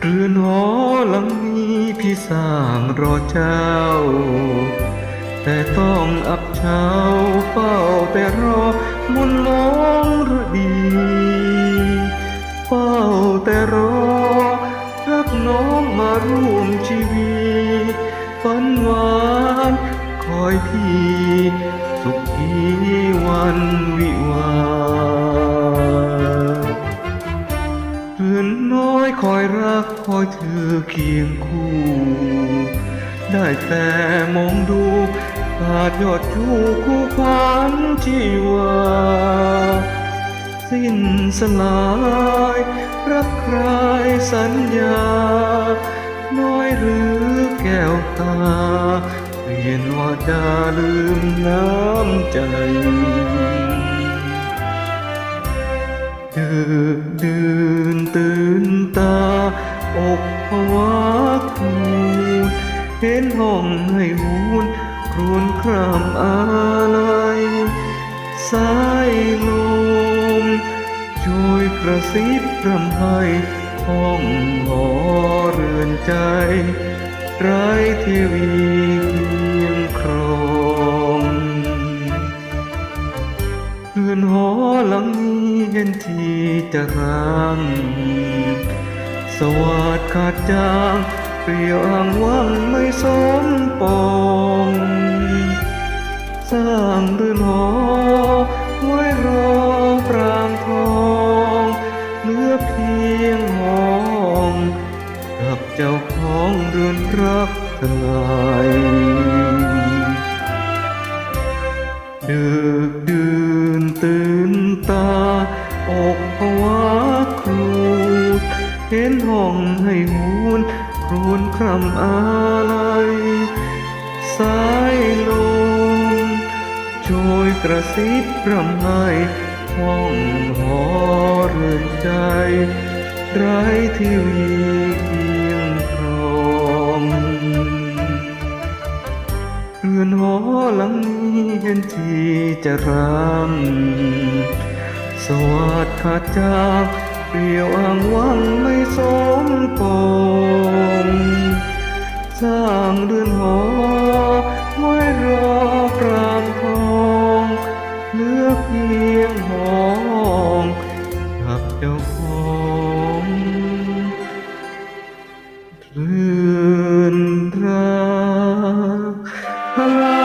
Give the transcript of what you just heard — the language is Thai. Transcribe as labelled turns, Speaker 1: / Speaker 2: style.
Speaker 1: เรือนหอหลังนี้พี่สร้างรอเจ้า แต่ต้องอับเช้าเฝ้าแต่รอมุนมองฤดีเฝ้าแต่รอ รักน้องมาร่วมชีวิตฝันหวาน คอยพี่ สุขีวัน คอยเธอเคียงคู่ ได้แต่มองดูอาจยอดชูคู่ขวานชีวา สิ้นสลายรักใครสัญญา น้อยหรือแก้วตาเปลี่ยนว่าดาลืมน้ำใจดึกดื่นตื่น อกภาวะครูนเห็นห้องให้หูนครวนครามอะไรสายลมช่วยกระซิบรำไห้ห้องหอเรือนใจไร้เทวีเคียงครองเรือนหอหลังนี้เห็นทีจะร้าง สวัสดขาดจางเปรียวอ้างว่างไม่สมปองสร้างเรือนหอไว้รอปรางทองเหลือเพียงห้องกับเจ้าของเรือนรักทลายดึกดื่นตื่นตาอก เห็นห้องให้หูนครวนครำอะไรสายลมช่วยกระซิบรำไห้ห้องหอเรือนใจ ไร้ทีวีเคียงครองเรือนหอหลังนี้เห็นทีจะร้างสวัสดิ์ขาจาก เปลี่ยวอ่างวังไม่สมปองสร้างเรือนหอไว้รอกรางทองเลือกเพียงหองกับเจ้าของคลือนรัก